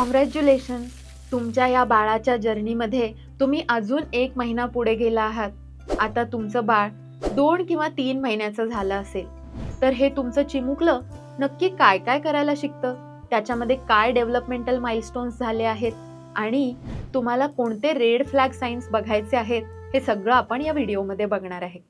Congratulations तुमच्या या बाळाच्या जर्नीमध्ये तुम्ही अजून एक महिना पुढे गेला आहात. आता तुमचं बाळ दोन किंवा तीन महिन्याचं झालं असेल. तर हे तुमचं चिमुकलं नक्की काय काय करायला शिकतं? त्याच्यामध्ये काय डेव्हलपमेंटल माइलस्टोन्स झाले आहेत? आणि तुम्हाला कोणते रेड फ्लॅग साईन्स बघायचे आहेत? हे सगळं आपण या व्हिडिओमध्ये बघणार आहे.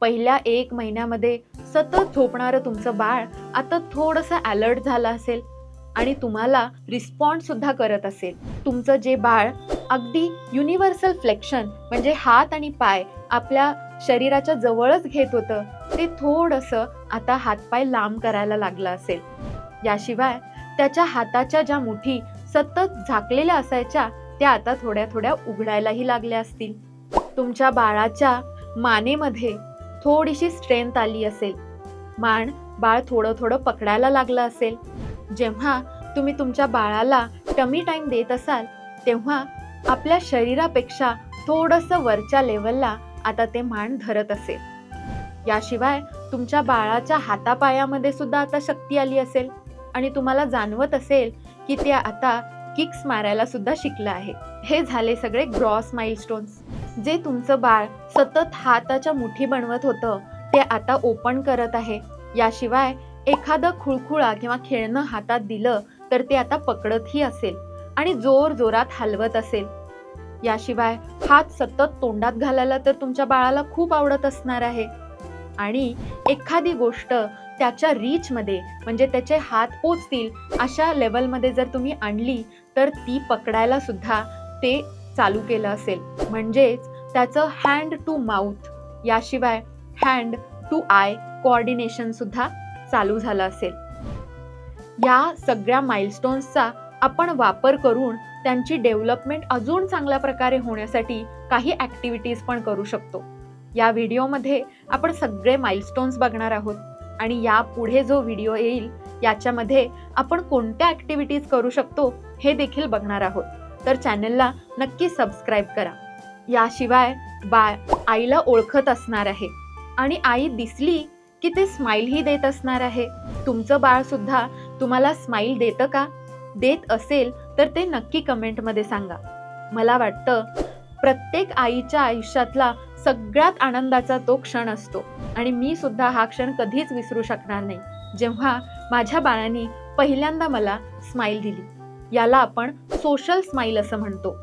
पहिल्या एक महिन्यामध्ये सतत झोपणारं तुमचं बाळ आता थोडंसं अलर्ट झालं असेल आणि तुम्हाला रिस्पॉन्ड सुद्धा करत असेल. तुमचं जे बाळ अगदी युनिव्हर्सल फ्लेक्शन म्हणजे हात आणि पाय आपल्या शरीराच्या जवळच घेत होतं ते थोडंसं आता हातपाय लांब करायला लागलं असेल. याशिवाय त्याच्या हाताच्या ज्या मुठी सतत झाकलेल्या असायच्या त्या आता थोड्या थोड्या उघडायलाही लागल्या असतील. तुमच्या बाळाच्या मानेमध्ये थोडीशी स्ट्रेंथ आली असेल. मान बाळ थोडं थोडं पकडायला लागलं असेल. जेव्हा तुम्ही तुमच्या बाळाला टमी टाईम देत असाल तेव्हा आपल्या शरीरापेक्षा थोडंसं वरच्या लेवलला आता ते मान धरत असेल. याशिवाय तुमच्या बाळाच्या हातापायामध्ये सुद्धा आता शक्ती आली असेल. आणि तुम्हाला जाणवत असेल की ते आता किक्स मारायला सुद्धा शिकलं आहे. हे झाले सगळे ग्रॉस माइलस्टोन्स जे तुमचं बाळ सतत हाताच्या मुठी बनवत होतं ते आता ओपन करत आहे. याशिवाय एखादं खुळखुळा किंवा खेळणं हातात दिलं तर ते आता पकडतही असेल आणि जोर जोरात हलवत असेल. याशिवाय हात सतत तोंडात घालायला तर तुमच्या बाळाला खूप आवडत असणार आहे. आणि एखादी गोष्ट त्याच्या रीचमध्ये म्हणजे त्याचे हात पोचतील अशा लेवलमध्ये जर तुम्ही आणली तर ती पकडायला सुद्धा ते चालू केलं असेल. म्हणजेच त्याचं हँड टू माउथ याशिवाय हँड टू आय कोऑर्डिनेशन सुद्धा चालू झालं असेल. या सगळ्या माइलस्टोन्सचा आपण वापर करून त्यांची डेव्हलपमेंट अजून चांगल्या प्रकारे होण्यासाठी काही ॲक्टिव्हिटीज पण करू शकतो. या व्हिडिओमध्ये आपण सगळे माइलस्टोन्स बघणार आहोत आणि या पुढे जो व्हिडिओ येईल याच्यामध्ये आपण कोणत्या ॲक्टिव्हिटीज करू शकतो हे देखील बघणार आहोत. तर चॅनलला नक्की सबस्क्राईब करा. याशिवाय बाळ आईला ओळखत असणार आहे. आणि आई दिसली की ते स्माईलही देत असणार आहे. तुमचं बाळ सुद्धा तुम्हाला स्माईल देतं का? देत असेल तर ते नक्की कमेंटमध्ये सांगा. मला वाटतं प्रत्येक आईच्या आयुष्यातला सगळ्यात आनंदाचा तो क्षण असतो. आणि मी सुद्धा हा क्षण कधीच विसरू शकणार नाही. जेव्हा माझ्या बाळाने पहिल्यांदा मला स्माईल दिली याला आपण सोशल स्माईल असं म्हणतो.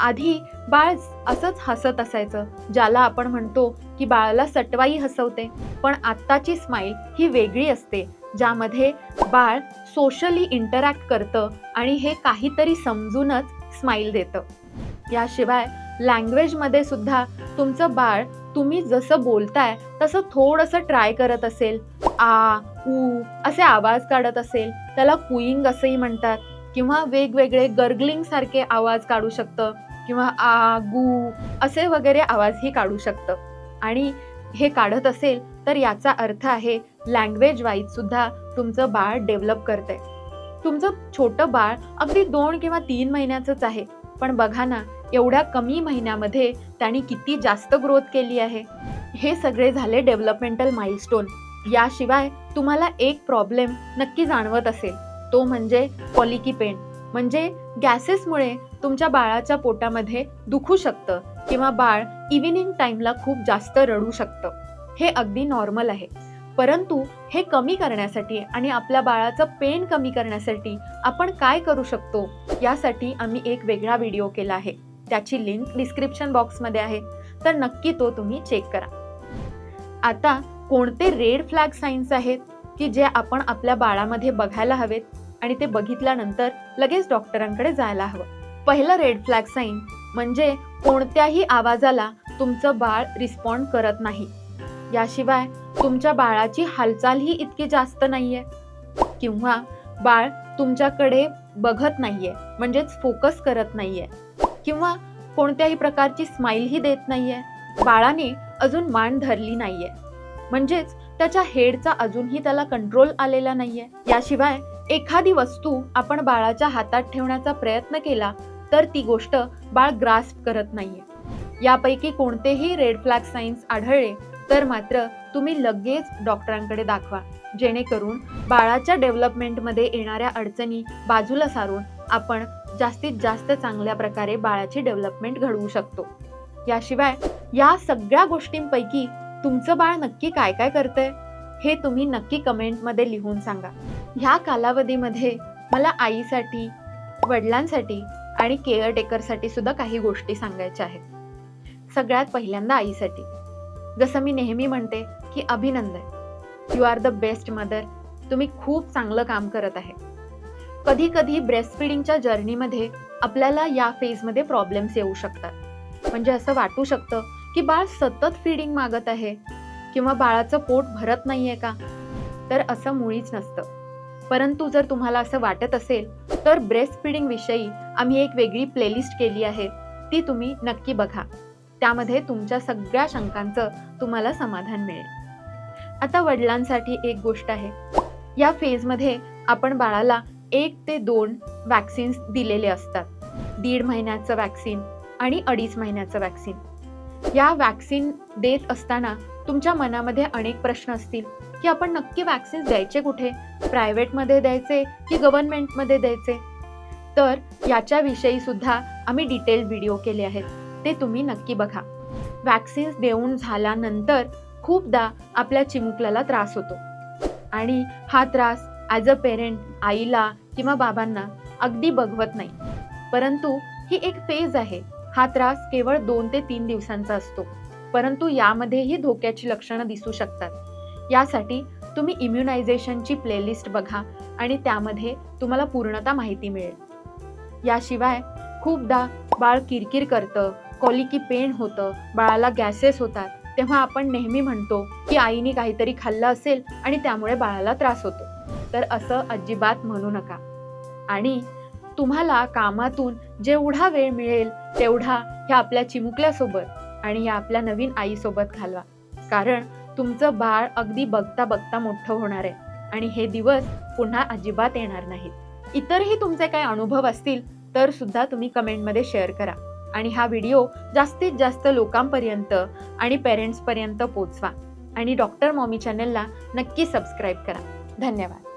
आधी बाळ असंच हसत असायचं ज्याला आपण म्हणतो की बाळाला सटवाई हसवते पण आत्ताची स्माईल ही वेगळी असते ज्यामध्ये बाळ सोशली इंटरॅक्ट करतं आणि हे काहीतरी समजूनच स्माईल देतं. याशिवाय लँग्वेजमध्ये सुद्धा तुमचं बाळ तुम्ही जसं बोलताय तसं थोडंसं ट्राय करत असेल आ ऊ असे आवाज काढत असेल त्याला कुईंग असंही म्हणतात किंवा वेगवेगळे गर्गलिंग सारखे आवाज काढू शकतं. किंवा आ गू असे वगैरे आवाजही काढू शकतं. आणि हे काढत असेल तर याचा अर्थ आहे लँग्वेज वाईज सुद्धा तुमचं बाळ डेव्हलप करते तुमचं छोटं बाळ अगदी दोन किंवा तीन महिन्याचंच आहे पण बघा ना एवढ्या कमी महिन्यामध्ये त्यांनी किती जास्त ग्रोथ केली आहे. हे सगळे झाले डेव्हलपमेंटल माइलस्टोन याशिवाय तुम्हाला एक प्रॉब्लेम नक्की जाणवत असेल तो म्हणजे पॉलिकी पेंट म्हणजे गॅसेसमुळे तुमच्या बाळाच्या पोटामध्ये दुखू शकतं किंवा बाळ इव्हिनिंग टाईमला खूप जास्त रडू शकतं. हे अगदी नॉर्मल आहे. परंतु हे कमी करण्यासाठी आणि आपल्या बाळाचं पेन कमी करण्यासाठी आपण काय करू शकतो यासाठी आम्ही एक वेगळा व्हिडिओ केला आहे. त्याची लिंक डिस्क्रिप्शन बॉक्समध्ये आहे. तर नक्की तो तुम्ही चेक करा. आता कोणते रेड फ्लॅग साईन्स आहेत की जे आपण आपल्या बाळामध्ये बघायला हवेत? आणि ते बघितल्यानंतर लगेच डॉक्टरांकडे जायला हवं. पहिलं रेड फ्लॅग साईन म्हणजे कोणत्याही आवाजाला तुमचं बाळ रिस्पॉन्ड करत नाही. याशिवाय तुमच्या बाळाची हालचालही इतकी जास्त नाहीये. किंवा बाळ तुमच्याकडे बघत नाहीये म्हणजेच फोकस करत नाहीये. किंवा कोणत्याही प्रकारची स्माईलही देत नाहीये. बाळाने अजून मान धरली नाहीये. म्हणजेच त्याच्या हेडचा अजूनही त्याला कंट्रोल आलेला नाहीये. याशिवाय एखादी वस्तू आपण बाळाच्या हातात ठेवण्याचा प्रयत्न केला तर ती गोष्ट बाळ ग्रास्प करत नाहीये. यापैकी कोणतेही रेड फ्लॅग साइन्स आढळले तर मात्र तुम्ही लगेच डॉक्टरांकडे दाखवा. जेणेकरून बाळाच्या डेव्हलपमेंटमध्ये येणाऱ्या अडचणी बाजूला सारून आपण जास्तीत जास्त चांगल्या प्रकारे बाळाची डेव्हलपमेंट घडवू शकतो. याशिवाय या सगळ्या गोष्टींपैकी तुमचं बाळ नक्की काय काय करतंय हे तुम्ही नक्की कमेंटमध्ये लिहून सांगा. ह्या कालावधीमध्ये मला आईसाठी वडिलांसाठी आणि केअरटेकरसाठी सुद्धा काही गोष्टी सांगायच्या आहेत. सगळ्यात पहिल्यांदा आईसाठी. जसं मी नेहमी म्हणते की अभिनंदन. You are the best mother तुम्ही खूप चांगलं काम करत आहे. कधी कधी ब्रेस्ट फिडिंगच्या जर्नीमध्ये आपल्याला या फेजमध्ये प्रॉब्लेम्स येऊ शकतात. म्हणजे असं वाटू शकतं की बाळ सतत फीडिंग मागत आहे किंवा बाळाचं पोट भरत नाहीये का? तर असं मुळीच नसतं. परंतु जर तुम्हाला असं वाटत असेल तर ब्रेस्ट फीडिंग विषयी आम्ही एक वेगळी प्लेलिस्ट केली आहे. ती तुम्ही नक्की बघा. त्यामध्ये तुमच्या सगळ्या शंकांचं तुम्हाला समाधान मिळेल. आता वडिलांसाठी एक गोष्ट आहे. या फेजमध्ये आपण बाळाला एक ते दोन वॅक्सिन्स दिलेले असतात. दीड महिन्याचं वॅक्सिन आणि अडीच महिन्याचं वॅक्सिन या वॅक्सिन देत असताना तुमच्या मनामध्ये अनेक प्रश्न असतील की आपण नक्की वॅक्सिन्स द्यायचे कुठे? प्रायव्हेटमध्ये द्यायचे की गव्हर्नमेंटमध्ये द्यायचे? तर याच्याविषयी सुद्धा आम्ही डिटेल व्हिडिओ केले आहेत. ते तुम्ही नक्की बघा. वॅक्सिन्स देऊन झाल्यानंतर खूपदा आपल्या चिमुकल्याला त्रास होतो. आणि हा त्रास ॲज अ पेरेंट आईला किंवा बाबांना अगदी बघवत नाही. परंतु ही एक फेज आहे. हा त्रास केवळ दोन ते तीन दिवसांचा असतो. परंतु यामध्येही धोक्याची लक्षणं दिसू शकतात. यासाठी तुम्ही इम्युनायझेशनची प्लेलिस्ट बघा आणि त्यामध्ये तुम्हाला पूर्णतः माहिती मिळेल. याशिवाय खूपदा बाळ किरकिर करतं कॉलिकी पेन होतं बाळाला गॅसेस होतात तेव्हा आपण नेहमी म्हणतो की आईने काहीतरी खाल्लं असेल आणि त्यामुळे बाळाला त्रास होतो. तर असं अजिबात म्हणू नका. आणि तुम्हाला कामातून जेवढा वेळ मिळेल तेवढा ह्या आपल्या चिमुकल्यासोबत आणि ह्या आपल्या नवीन आईसोबत घालवा. कारण तुमचं बाळ अगदी बघता बघता मोठं होणार आहे आणि हे दिवस पुन्हा अजिबात येणार नाहीत. इतरही तुमचे काही अनुभव असतील तर सुद्धा तुम्ही कमेंटमध्ये शेअर करा आणि हा व्हिडिओ जास्तीत जास्त लोकांपर्यंत आणि पेरेंट्सपर्यंत पोचवा. आणि डॉक्टर मॉमी चॅनलला नक्की सबस्क्राईब करा. धन्यवाद.